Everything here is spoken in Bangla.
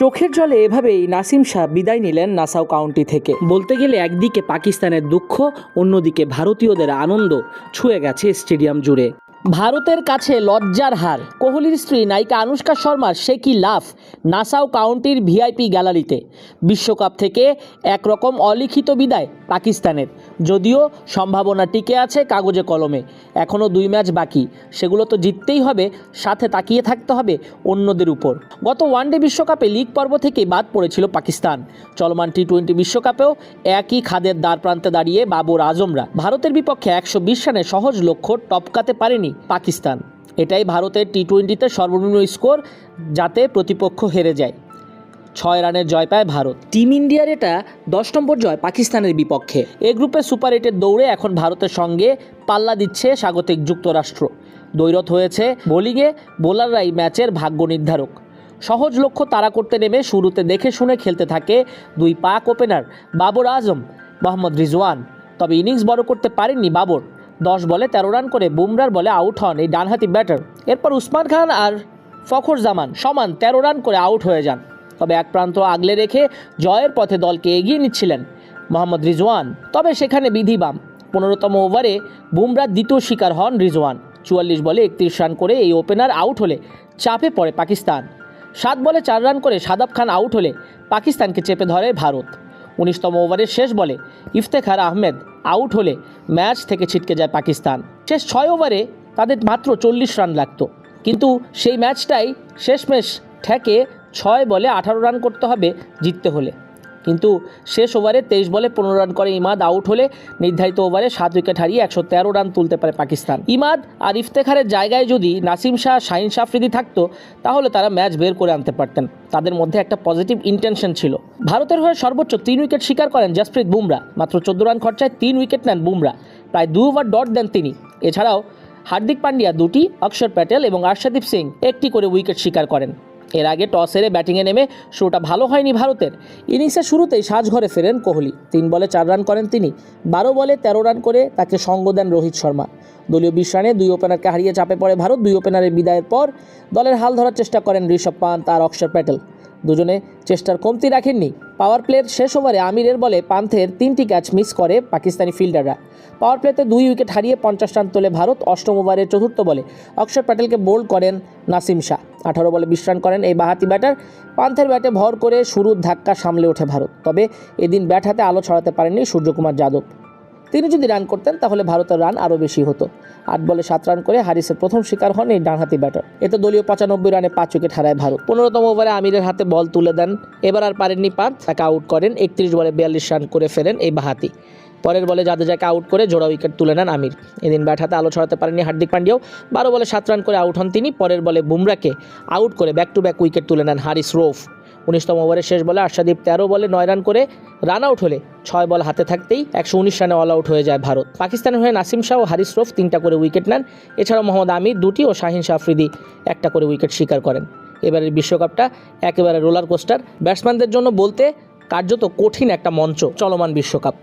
চোখের জলে এভাবেই নাসিম শাহ বিদায় নিলেন নাসাউ কাউন্টি থেকে। বলতে গেলে একদিকে পাকিস্তানের দুঃখ, অন্যদিকে ভারতীয়দের আনন্দ ছুঁয়ে গেছে স্টেডিয়াম জুড়ে। ভারতের কাছে লজ্জার হার। কোহলির স্ত্রী নায়িকা আনুষ্কা শর্মার সে কি লাফ নাসাউ কাউন্টির ভিআইপি গ্যালারিতে। বিশ্বকাপ থেকে একরকম অলিখিত বিদায় পাকিস্তানের। যদিও সম্ভাবনা টিকে আছে কাগজে কলমে। এখনও দুই ম্যাচ বাকি। সেগুলো তো জিততেই হবে, সাথে তাকিয়ে থাকতে হবে অন্যদের উপর। গত ওয়ানডে বিশ্বকাপে লিগ পর্ব থেকেই বাদ পড়েছিল পাকিস্তান। চলমান টি টোয়েন্টি বিশ্বকাপেও একই খাদের দ্বার প্রান্তে দাঁড়িয়ে বাবর আজমরা। ভারতের বিপক্ষে একশো বিশ রানে সহজ লক্ষ্য টপকাতে পারেনি পাকিস্তান। এটাই ভারতের টি টোয়েন্টিতে সর্বনিম্ন স্কোর, যাতে প্রতিপক্ষ হেরে যায়। ছয় রানের জয় পায় ভারত। টিম ইন্ডিয়ার এটা দশ নম্বর জয় পাকিস্তানের বিপক্ষে। এ গ্রুপে সুপার এইটের দৌড়ে এখন ভারতের সঙ্গে পাল্লা দিচ্ছে স্বাগতিক যুক্তরাষ্ট্র। দৈরত হয়েছে বোলিংয়ে, বোলাররাই ম্যাচের ভাগ্য নির্ধারক। সহজ লক্ষ্য তাড়া করতে নেমে শুরুতে দেখে শুনে খেলতে থাকে দুই পাক ওপেনার বাবর আজম, মোহাম্মদ রিজওয়ান। তবে ইনিংস বড় করতে পারেননি বাবর। দশ বলে তেরো রান করে বুমরার বলে আউট হন এই ডানহাতি ব্যাটার। এরপর উসমান খান আর ফখর জামান সমান তেরো রান করে আউট হয়ে যান। তবে এক প্রান্ত আগলে রেখে জয়ের পথে দলকে এগিয়ে নিচ্ছিলেন মোহাম্মদ রিজওয়ান। তবে সেখানে বিধি বাম। পনেরোতম ওভারে বুমরার দ্বিতীয় শিকার হন রিজওয়ান। চুয়াল্লিশ বলে একত্রিশ রান করে এই ওপেনার আউট হলে চাপে পড়ে পাকিস্তান। সাত বলে চার রান করে সাদাব খান আউট হলে পাকিস্তানকে চেপে ধরে ভারত। উনিশতম ওভারের শেষ বলে ইফতেখার আহমেদ আউট হলে ম্যাচ থেকে ছিটকে যায় পাকিস্তান। শেষ ছয় ওভারে তাদের মাত্র চল্লিশ রান লাগতো। কিন্তু সেই ম্যাচটাই শেষমেশ ঠেকে ছয় বলে আঠারো রান করতে হবে জিততে হলে। কিন্তু শেষ ওভারে তেইশ বলে পনেরো রান করে ইমাদ, আউট হলে নির্ধারিত ওভারে সাত উইকেট হারিয়ে একশো তেরো রান তুলতে পারে পাকিস্তান। ইমাদ আর ইফতেখারের জায়গায় যদি নাসিম শাহ, শাহিন শাফরিদি থাকতো, তাহলে তারা ম্যাচ বের করে আনতে পারতেন। তাদের মধ্যে একটা পজিটিভ ইন্টেনশন ছিল। ভারতের হয়ে সর্বোচ্চ তিন উইকেট শিকার করেন জাসপ্রীত বুমরা। মাত্র চোদ্দ রান খরচায় তিন উইকেট নেন বুমরা। প্রায় দু ওভার ডট দেন তিনি। এছাড়াও হার্দিক পান্ডিয়া দুটি, অক্ষর প্যাটেল এবং আর্শদীপ সিং একটি করে উইকেট শিকার করেন। এর আগে টস হেরে ব্যাটিংয়ে নেমে শুরুটা ভালো হয়নি ভারতের। ইনিংসের শুরুতেই সাজঘরে ফেরেন কোহলি। তিন বলে চার রান করেন তিনি। বারো বলে তেরো রান করে তাকে সঙ্গ দেন রোহিত শর্মা। দলীয় বিশ রানে দুই ওপেনারকে হারিয়ে চাপে পড়ে ভারত। দুই ওপেনারের বিদায়ের পর দলের হাল ধরার চেষ্টা করেন ঋষভ পান্ত আর অক্ষর প্যাটেল। দুজনে চেষ্টার কমতি রাখেননি। পাওয়ার প্লের শেষ ওভারে আমিরের বলে পান্থের তিনটি ক্যাচ মিস করে পাকিস্তানি ফিল্ডাররা পাওয়ার প্লেতে দুই উইকেট হারিয়ে পঞ্চাশ রান তোলে ভারত, অষ্টম ওভারের চতুর্থ বলে অক্ষর প্যাটেলকে বোল্ড করেন নাসিম শাহ। আঠারো বলে বিশ রান করেন এই বাহাতি ব্যাটার পান্থের ব্যাটে ভর করে শুরুর ধাক্কা সামলে ওঠে ভারত। তবে এদিন ব্যাট হাতে আলো ছড়াতে পারেননি সূর্যকুমার যাদব। তিনি যদি রান করতেন, তাহলে ভারতের রান আরও বেশি হতো। আট বলে সাত রান করে হারিসের প্রথম শিকার হন এই ডানহাতি ব্যাটার এতে দলীয় পঁচানব্বই রানে পাঁচ উইকেট হারায় ভারত। পনেরোতম ওভারে আমিরের হাতে বল তুলে দেন। এবার আর পারেননি পাঁচ তাকে আউট করেন। একত্রিশ বলে বিয়াল্লিশ রান করে ফেরেন এই বাহাতি। পরের বলে জাদেজাকে আউট করে জোড়া উইকেট তুলে নেন আমির। এদিন ব্যাট হাতে আলো ছড়াতে পারেননি হার্দিক পান্ডিয়াও। বারো বলে সাত রান করে আউট হন তিনি। পরের বলে বুমরাকে আউট করে ব্যাক টু ব্যাক উইকেট তুলে নেন হারিস রোফ। উনিশতম ওভারের শেষ বলে আশাদীপ তেরো বলে নয় রান করে রান আউট হলে ছয় বল হাতে থাকতেই একশো উনিশ রানে অল আউট হয়ে যায় ভারত। পাকিস্তানের হয়ে নাসিম শাহ ও হারিস রফ তিনটা করে উইকেট নেন। এছাড়াও মোহাম্মদ আমির দুটি ও শাহিন আফ্রিদি একটা করে উইকেট স্বীকার করেন। এবারের বিশ্বকাপটা একেবারে রোলার কোস্টার ব্যাটসম্যানদের জন্য বলতে কার্যত কঠিন একটা মঞ্চ চলমান বিশ্বকাপ।